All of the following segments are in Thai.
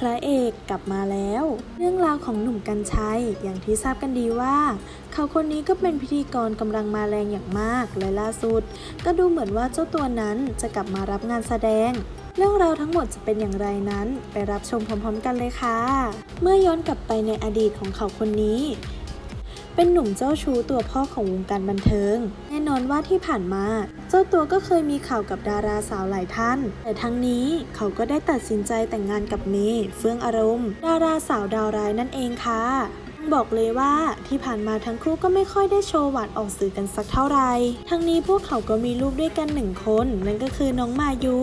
พระเอกกลับมาแล้ว เรื่องราวของหนุ่มกัญชัย อย่างที่ทราบกันดีว่า เขาคนนี้ก็เป็นพิธีกรกำลังมาแรงอย่างมากและล่าสุด ก็ดูเหมือนว่าเจ้าตัวนั้นจะกลับมารับงานแสดงเรื่องราวทั้งหมดจะเป็นอย่างไรนั้น ไปรับชมพร้อมๆ กันเลยค่ะ เมื่อย้อนกลับไปในอดีตของเขาคนนี้ เป็นหนุ่มเจ้าชู้ตัวพ่อของวงการบันเทิง แน่นอนว่าที่ผ่านมา เจ้าตัวก็เคยมีข่าวกับดาราสาวหลายท่าน แต่ทั้งนี้เขาก็ได้ตัดสินใจแต่งงานกับเมย์เฟื่องอารมณ์ ดาราสาวดาวร้ายนั่นเองค่ะ บอกเลยว่าที่ผ่านมาทั้งคู่ก็ไม่ค่อยได้โชว์หวานออกสื่อกันสักเท่าไหร่ทั้งนี้พวกเขาก็มีลูกด้วยกันหนึ่งคน นั่นก็คือน้องมายู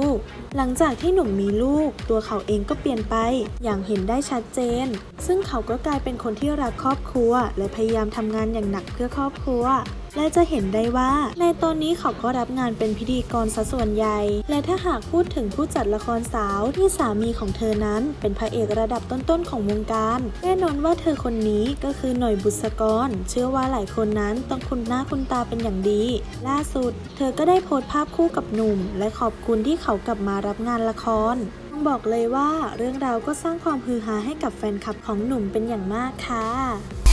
หลังจากที่หนุ่มมีลูก ตัวเขาเองก็เปลี่ยนไป อย่างเห็นได้ชัดเจน ซึ่งเขาก็กลายเป็นคนที่รักครอบครัว และพยายามทำงานอย่างหนักเพื่อครอบครัว และจะเห็นได้ว่าในตอนนี้เขาก็รับงานเป็นพิธีกรซะส่วนใหญ่ และถ้าหากพูดถึงผู้จัดละครสาวที่สามีของเธอนั้น เป็นพระเอกระดับต้นๆของวงการ แน่นอนว่าเธอคนนี้ก็คือหน่อยบุษกร เชื่อว่าหลายคนนั้นต้องคุ้นหน้าคุ้นตาเป็นอย่างดี ล่าสุด เธอก็ได้โพสต์ภาพคู่กับหนุ่ม และขอบคุณที่เขากลับมารับงานละครต้องบอกเลยว่าเรื่องราวก็สร้างความฮือฮาให้กับแฟนคลับของหนุ่มเป็นอย่างมากค่ะ